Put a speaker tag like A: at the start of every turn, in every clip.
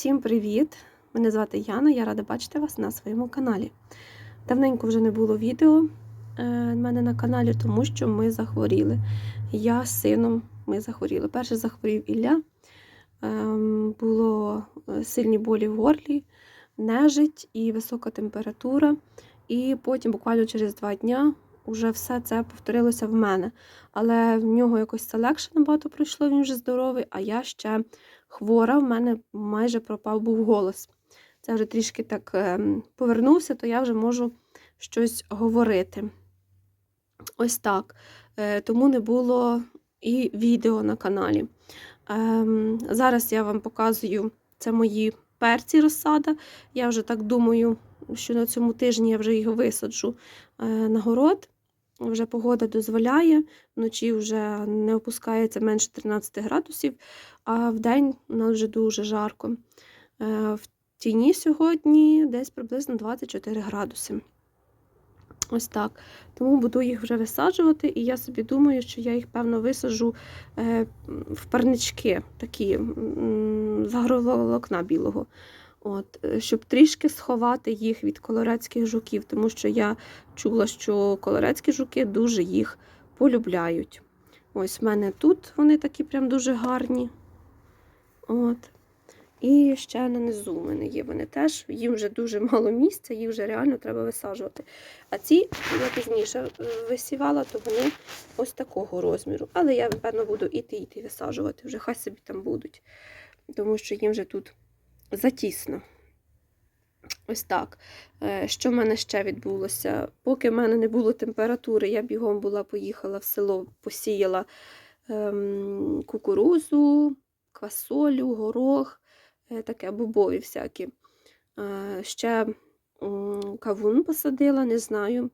A: Всім привіт! Мене звати Яна, я рада бачити вас на своєму каналі. Давненько вже не було відео е, в мене на каналі, тому що ми захворіли. Я з сином ми захворіли. Перший захворів Ілля, Ем, було е, сильні болі в горлі, нежить і висока температура. І потім, буквально через два дня, вже все це повторилося в мене. Але в нього якось це легше набагато пройшло, він вже здоровий, а я ще хвора, в мене майже пропав був голос. Це вже трішки так ем, повернувся, то я вже можу щось говорити. Ось так. Е, Тому не було і відео на каналі. Ем, Зараз я вам показую це мої перці розсада. Я вже так думаю, що на цьому тижні я вже їх висаджу е, на город. Вже погода дозволяє, вночі вже не опускається менше 13 градусів, а в день у нас вже дуже жарко. Е, В тіні сьогодні десь приблизно 24 градуси. Ось так. Тому буду їх вже висаджувати, і я собі думаю, що я їх, певно, висаджу е, в парнички такі з агроволокна білого. От, е, щоб трішки сховати їх від колорецьких жуків, тому що я чула, що колорецькі жуки дуже їх полюбляють. Ось в мене тут вони такі прям дуже гарні. От. І ще нанизу в мене є вони теж. Їм вже дуже мало місця, їх вже реально треба висаджувати. А ці я пізніше е, висівала, то вони ось такого розміру. Але я, напевно, буду іти іти висаджувати. Вже хай собі там будуть, тому що їм вже тут затісно. Ось так. Е, Що в мене ще відбулося? Поки в мене не було температури, я бігом була, поїхала в село, посіяла ем, кукурузу, квасолю, горох, е, таке бобові всякі. Е, Ще кавун посадила, не знаю,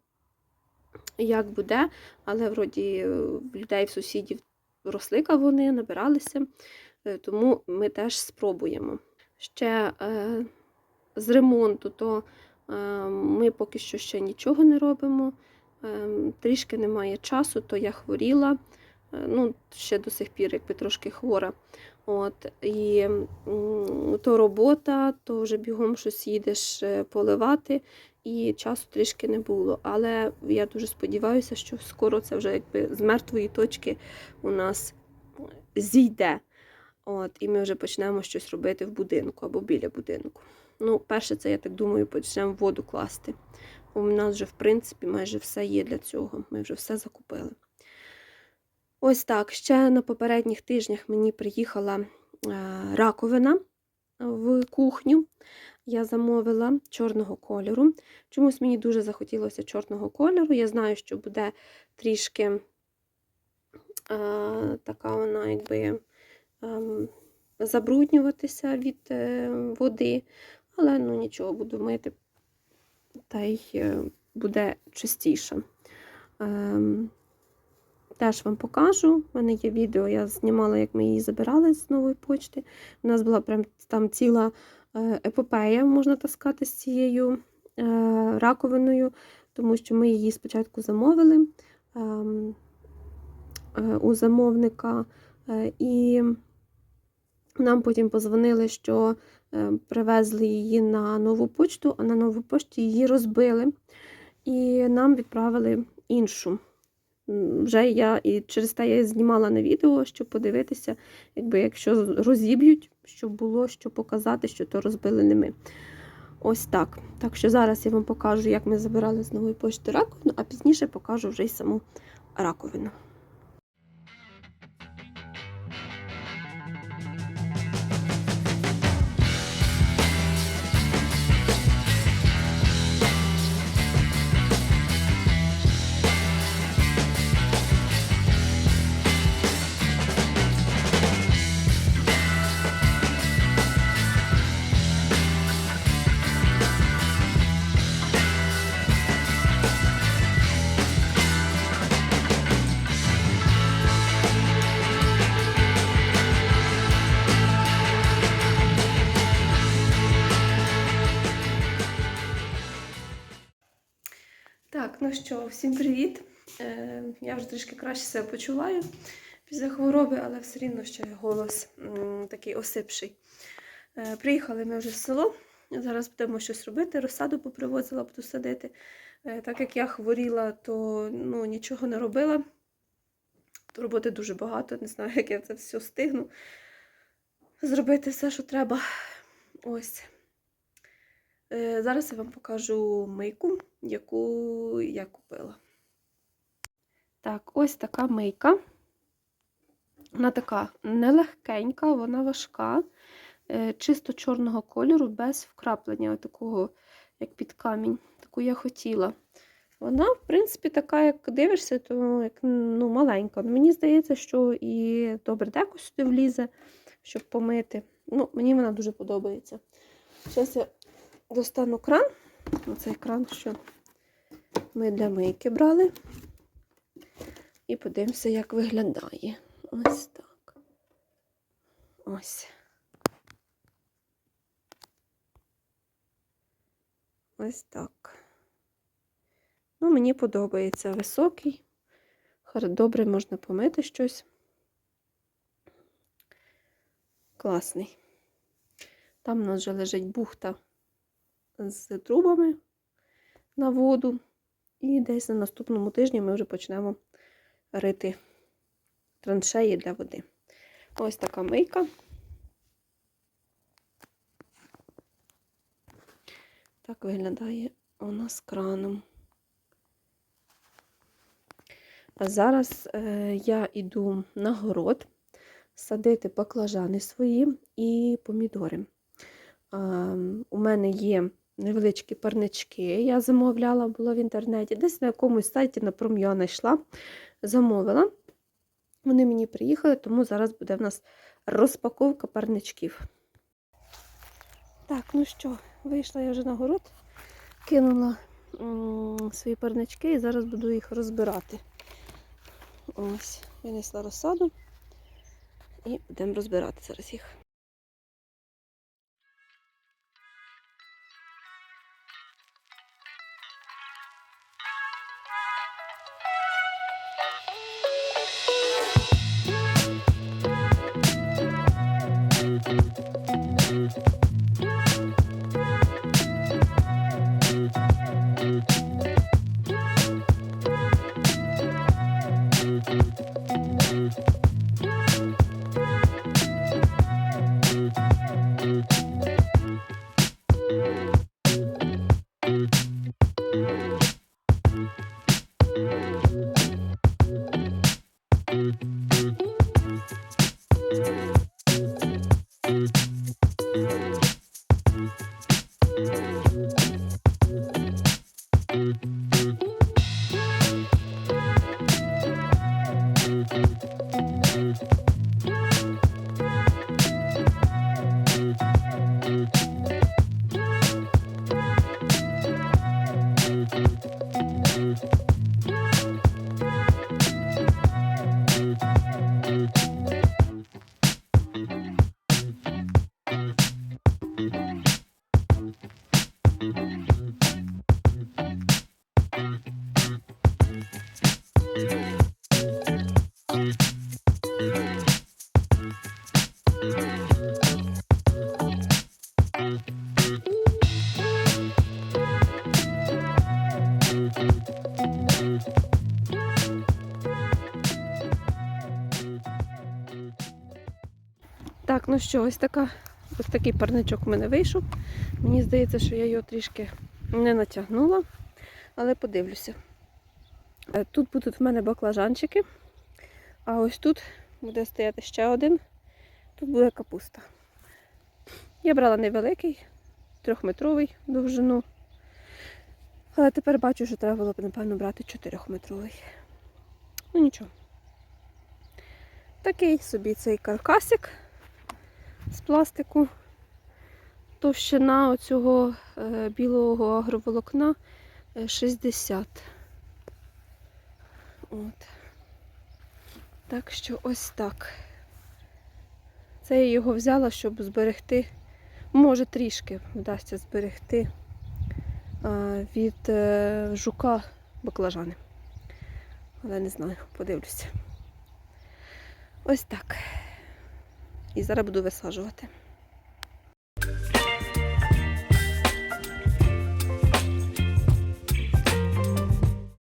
A: як буде, але вроді в людей, в сусідів росли кавуни, набиралися, тому ми теж спробуємо. Ще е, з ремонту, то е, ми поки що ще нічого не робимо. Е, Трішки немає часу, то я хворіла. Е, Ну, ще до сих пір, якби трошки хвора. От, і то робота, то вже бігом щось їдеш е, поливати, і часу трішки не було. Але я дуже сподіваюся, що скоро це вже якби з мертвої точки у нас зійде. От, і ми вже почнемо щось робити в будинку або біля будинку. Ну, перше, це, я так думаю, почнемо воду класти. У нас вже, в принципі, майже все є для цього. Ми вже все закупили. Ось так. Ще на попередніх тижнях мені приїхала е, раковина в кухню. Я замовила чорного кольору. Чомусь мені дуже захотілося чорного кольору. Я знаю, що буде трішки е, така вона, якби. Ем, забруднюватися від е, води, але ну нічого, буду мити, та й е, буде чистіше. Ем, Теж вам покажу. У мене є відео, я знімала, як ми її забирали з нової почти. У нас була прям там ціла е, епопея, можна сказати, з цією раковиною, тому що ми її спочатку замовили ем, у замовника. І нам потім позвонили, що е, привезли її на нову почту, а на нову почті її розбили. І нам відправили іншу. Вже я і через те я знімала на відео, щоб подивитися, якби якщо розіб'ють, щоб було що показати, що то розбили не ми. Ось так. Так що зараз я вам покажу, як ми забирали з нової почти раковину, а пізніше покажу вже й саму раковину. Ну що, всім привіт. Е, я вже трішки краще себе почуваю після хвороби, але все рівно ще голос такий осипший. Е, Приїхали ми вже в село. Зараз будемо щось робити. Розсаду попривозила, буду садити. Е, Так як я хворіла, то ну, нічого не робила. Роботи дуже багато, не знаю, як я це все встигну. Зробити все, що треба. Ось. Зараз я вам покажу мийку, яку я купила. Так, ось така мийка. Вона така нелегкенька, вона важка, е, чисто чорного кольору, без вкраплення, такого, як під камінь. Таку я хотіла. Вона, в принципі, така, як дивишся, то як ну, маленька. Мені здається, що і добре деко сюди влізе, щоб помити. Ну, Мені вона дуже подобається. Зараз я достану кран. Оцей кран, що ми для мийки брали. І подивимося, як виглядає. Ось так. Ось. Ось так. Ну, мені подобається високий. Добре можна помити щось. Класний. Там у нас вже лежить бухта з трубами на воду. І десь на наступному тижні ми вже почнемо рити траншеї для води. Ось така мийка. Так виглядає вона з краном. А зараз е, я йду на город садити баклажани свої і помідори. А, у мене є невеличкі парнички. Я замовляла, була в інтернеті, десь на якомусь сайті на пром'я знайшла, замовила. Вони мені приїхали, тому зараз буде в нас розпаковка парничків. Так, ну що, вийшла я вже на город, кинула свої парнички і зараз буду їх розбирати. Ось, винесла розсаду і будемо розбирати зараз їх. Так, ну що, ось така, ось такий парничок у мене вийшов. Мені здається, що я його трішки не натягнула, але подивлюся. Е, Тут будуть в мене баклажанчики, а ось тут буде стояти ще один. Тут буде капуста. Я брала невеликий, трьохметровий довжину. Але тепер бачу, що треба було б, напевно, брати чотирьохметровий. Ну нічого. Такий собі цей каркасик з пластику. Товщина оцього е, білого агроволокна е, 60. От. Так що ось так. Це я його взяла, щоб зберегти, може трішки вдасться зберегти е, від е, жука баклажани. Але не знаю, подивлюся. Ось так. І зараз буду висаджувати.